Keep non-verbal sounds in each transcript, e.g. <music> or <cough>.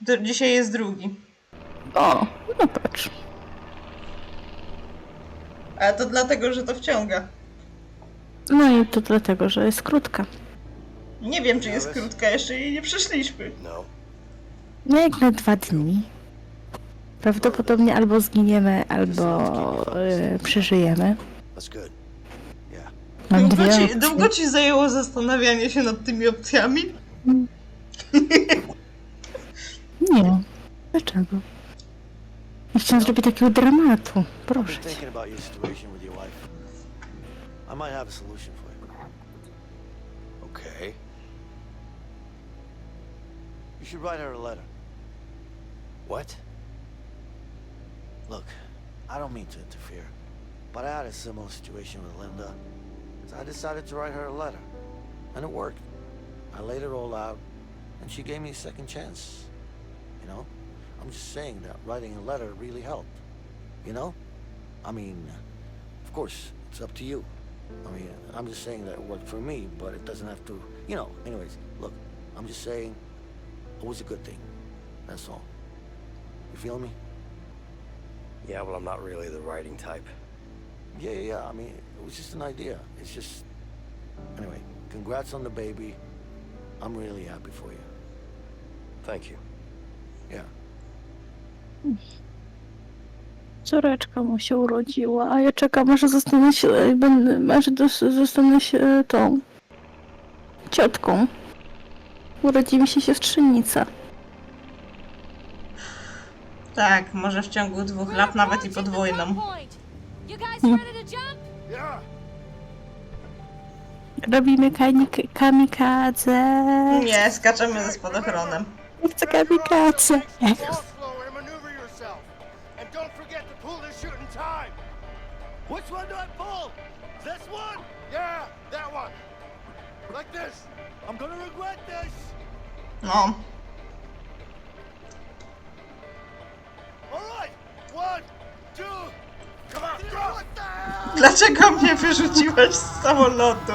D- dzisiaj jest drugi. O, no patrz. Ale to dlatego, że to wciąga. No i to dlatego, że jest krótka. Nie wiem, czy jest krótka, jeszcze jej nie przeszliśmy. No. No jak na dwa dni. Prawdopodobnie albo zginiemy, albo e, przeżyjemy. That's good. Yeah. Mam Długo dwie ci, opcje. długo ci zajęło zastanawianie się nad tymi opcjami? Dlaczego? Nie chciałam zrobić takiego dramatu. Proszę cię. thinking about your situation with your wife. I might have a solution for you. Okay. You should write her a letter. What? Look, I don't mean to interfere, but I had a similar situation with Linda, so I decided to write her a letter, and it worked. I laid it all out, and she gave me a second chance. You know, I'm just saying that writing a letter really helped. You know? I mean, of course, it's up to you. I mean, I'm just saying that it worked for me, but it doesn't have to, you know. Anyways, look, I'm just saying it was a good thing. That's all. You feel me? Yeah, well, I'm not really the writing type. Yeah, yeah, yeah. I mean, it was just an idea. It's just. Anyway, congrats on the baby. I'm really happy for you. Thank you. Yeah. Córeczka mu się urodziła, a ja czekam, aż zostanę się, będę, aż zostanę się e, tą ciotką. Urodzi mi się siostrzenica. Tak, może w ciągu dwóch lat nawet i podwójną. Hmm. Robimy kanik- kamikadze. Nie, skaczemy ze spadochronem. Nie chcę kamikadze. Which one do I pull? This one? Yeah, that one. Like this. I'm gonna regret this. No, All right. One, two. Come on, go. What the hell? dlaczego mnie wyrzuciłeś z samolotu?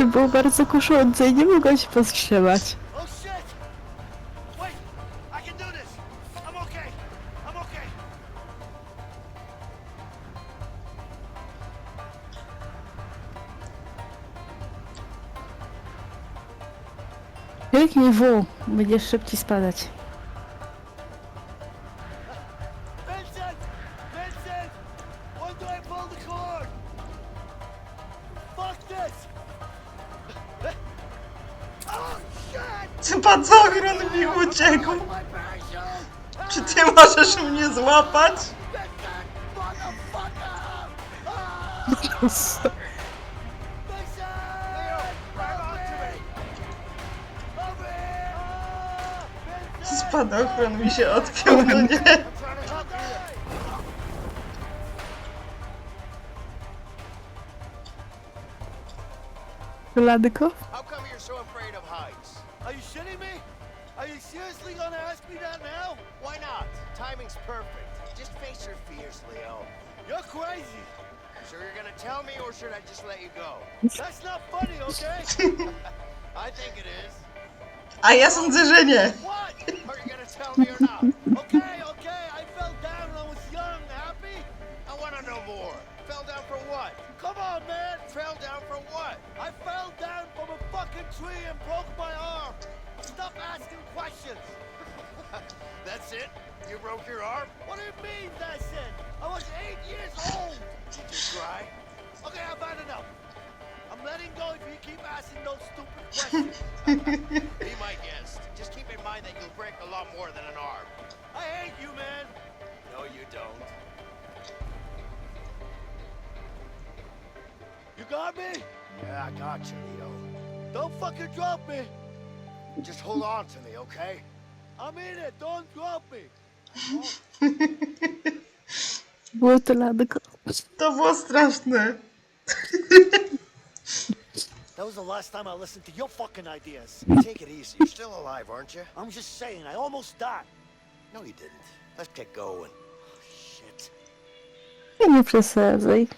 Było bardzo kuszące i nie mogłam się powstrzymać. Kliknij W, będziesz szybciej spadać. Vincent! Vincent! When do I pull the cord? Fuck this! Oh shit! Spadochron mi uciekł. My parachute! Czy ty możesz mnie złapać? Motherfucker! Ah! <laughs> Spadochron mi się odpiął, no nie. Ladyko? How come you're so afraid of heights? Are you shitting me? Are you seriously gonna ask me that now? Why not? Timing's perfect. Just face your fears, Leo. You're crazy. Sure you're gonna tell me, or should I just let you go? That's not funny, okay? <laughs> <laughs> I think it is. A ja sądzę, że nie. Not? Okay, okay. I fell down when I was young. Happy? I wanna know more. Fell down for what? Come on, man. Fell down for what? I fell down from a fucking tree and broke my arm. Stop asking questions. <laughs> that's it? You broke your arm? What do you mean that's it? I was eight years old. Did you cry? Okay, I've had enough. I'm letting go if you keep asking those stupid questions. <laughs> lot more than an arm. I hate you, man. No, you don't. You got me? Yeah, I got you, Leo. Don't fucking drop me. Just hold on to me, okay? I'm in it. Don't drop me. Było to ladyko. To było straszne. That was the last time I listened to your fucking ideas. Take it easy. You're still alive, aren't you? I'm just saying, I almost died. No, you didn't. Let's get going. Oh, shit. Nie przesadzaj.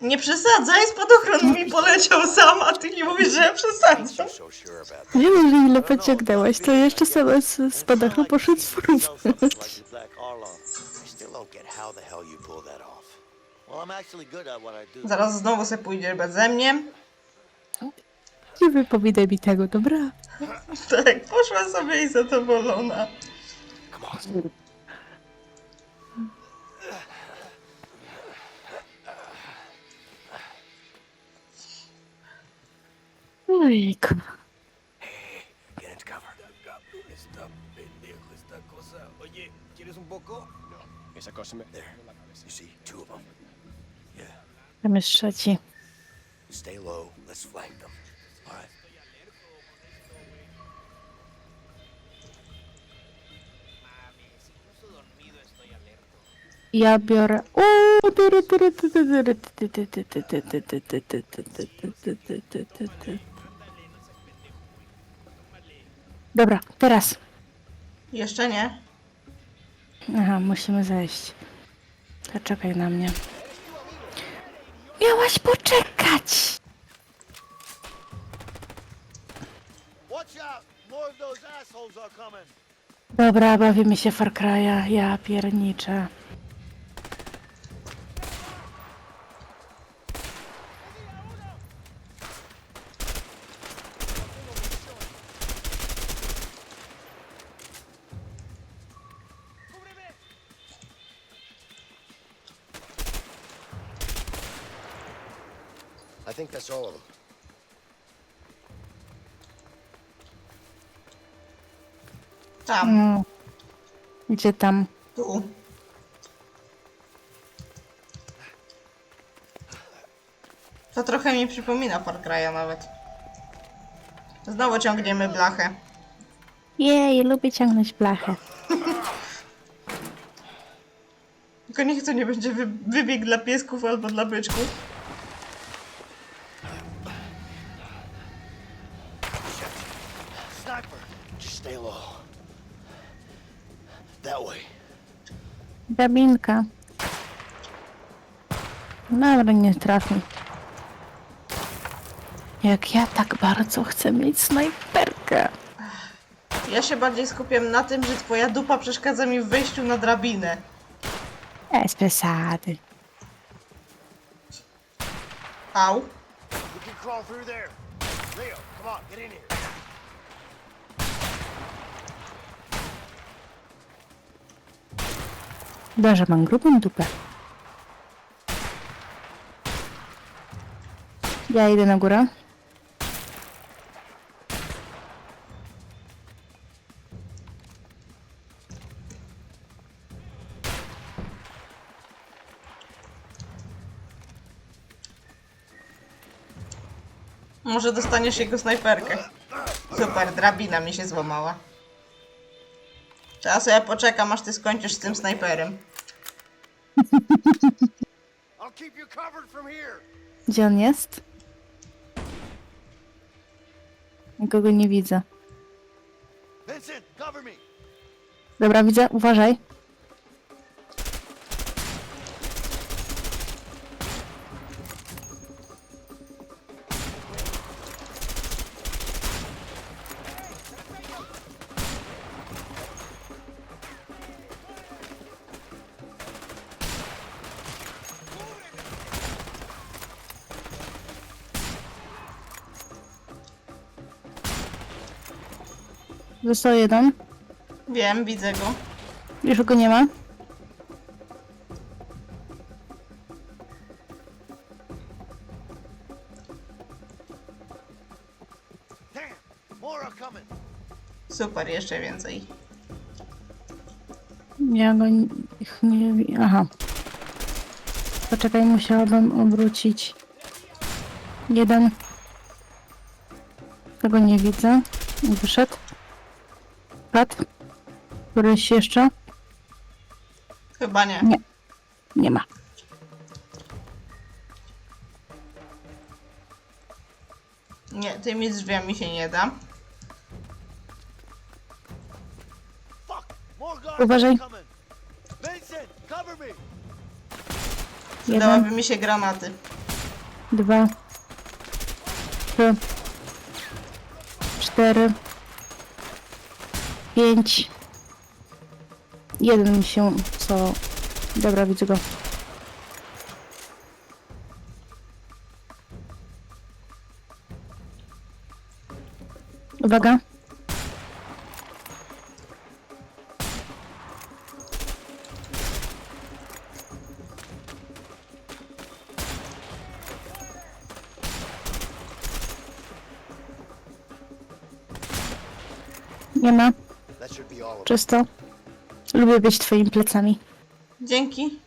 Nie przesadzaj, spadochron mi poleciał sam, a ty nie mówisz, że ja przesadzam. You're so sure about Nie wiem, że ile pociągnęłaś, to jeszcze sama z spadachem poszedł z Yourself something like the Black Arlong. I still don't get how the hell you pull that off. Well, I'm actually good at what I do. Zaraz znowu se pójdziesz beze mnie. Nie wypowiadaj mi tego, dobra? Tak, poszła sobie i zadowolona. Come on. Ojejku. Get into cover. Esta pendejo, esta cosa. Oye, ¿quieres un poco? No. Esa cosa me... There. You see, two of them. Yeah. Tam jest trzeci. Stay low. Let's flank them. Vale. Ja biorę. Uuu! Dobra, teraz. Jeszcze nie. Aha, musimy zejść. Zaczekaj na mnie. Miałaś poczekać! Dobra, bawimy się Far Cry'a. Ja pierniczę. I think that's all of them. Tam, Mm. Gdzie tam? tu. To trochę mi przypomina Far Cry'a nawet. Znowu ciągniemy blachę. Jej, lubię ciągnąć blachę. <laughs> Tylko niech to nie będzie wy wybieg dla piesków albo dla byczków. Drabinka. Dobra, nie trafi. Jak ja tak bardzo chcę mieć snajperkę. Ja się bardziej skupiam na tym, że twoja dupa przeszkadza mi w wejściu na drabinę. Bez przesady. Au. You can crawl through there. Leo, come on, get in here. Dobrze, mam grubą. Ja idę na górę. Może dostaniesz jego snajperkę. Super, drabina mi się złamała. Teraz ja poczekam, aż ty skończysz z tym snajperem. I'll keep you covered from here. Gdzie on jest? Nikogo nie widzę. Vincent, cover me! Dobra, widzę, uważaj. Został jeden. Wiem, widzę go. Już go nie ma. Super, jeszcze więcej. Ja go nie wi- Aha. Poczekaj, musiałabym obrócić. Jeden. Tego nie widzę. Wyszedł. Padł. Któryś jeszcze? Chyba nie. Nie. Nie ma. Nie, tymi drzwiami się nie da. Uważaj. Jeden. Przydałyby mi się granaty. dwa, trzy, cztery, pięć. Jeden mi się co. Dobra, widzę go. Uwaga. Nie ma. Czysto. Lubię być twoimi plecami. Dzięki.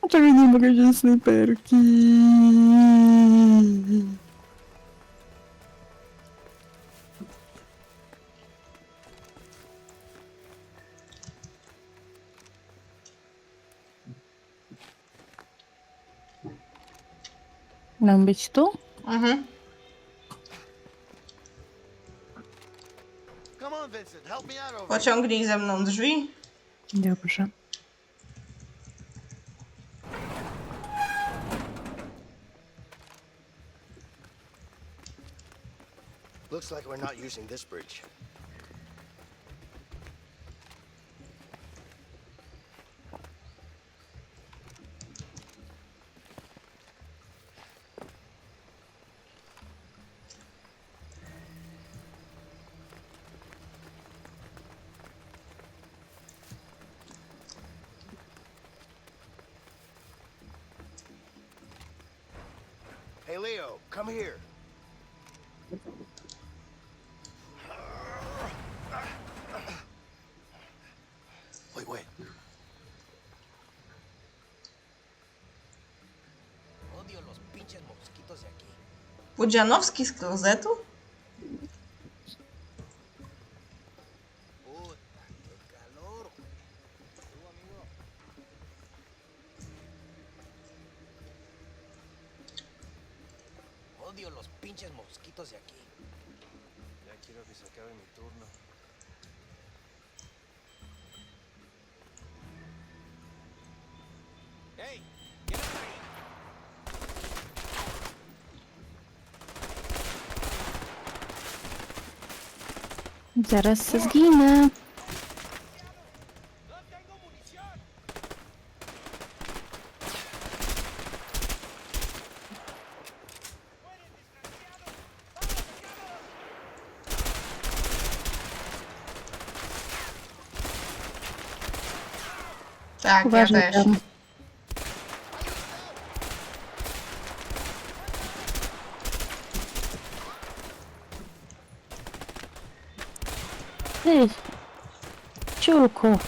Dlaczego nie mogę wziąć snajperki? Mam być tu? Mhm. Pociągnij ze mną drzwi. Dobrze. Looks like we're not using this bridge. Pudzianowski z klozetu? Odio los pinches mosquitos de aquí. Ya quiero que se acabe mi turno. Zaraz se zginę. Tak, Uważaj ja też. tam. Ty, ciulku, walnięty. ¡No tengo munición! Let's go through the gate. Hurry up.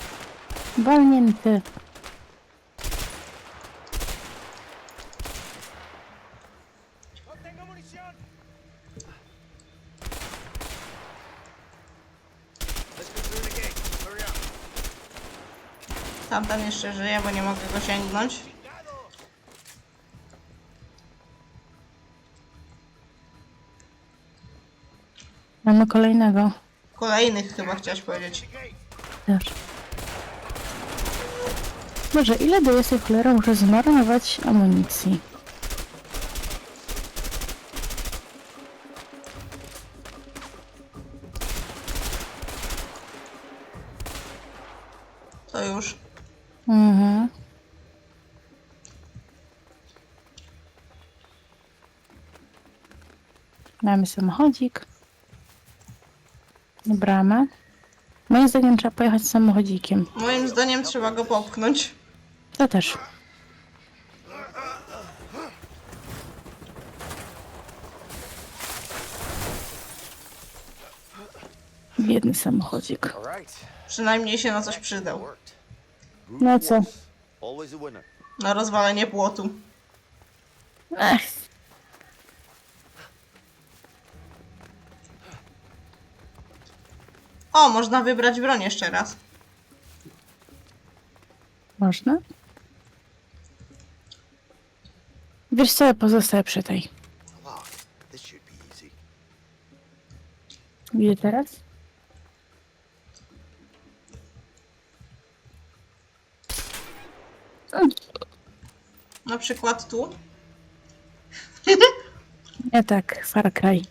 Tamten jeszcze żyje, bo nie mogę go sięgnąć. Mamy kolejnego. Kolejnych chyba chciałaś powiedzieć. Też. Boże, ile do jest cholera muszę zmarnować amunicji? To już. Mhm. Mamy samochodzik. Bramę. Moim zdaniem trzeba pojechać samochodzikiem. Moim zdaniem trzeba go popchnąć. To też. Biedny samochodzik. Przynajmniej się na coś przydał. No co? Na rozwalenie płotu. Ech. O, można wybrać broń jeszcze raz. Można? Wiesz co, ja pozostaję przy tej. Lock. This should be easy. Widzę teraz? Na przykład tu. Nie tak, Far Cry.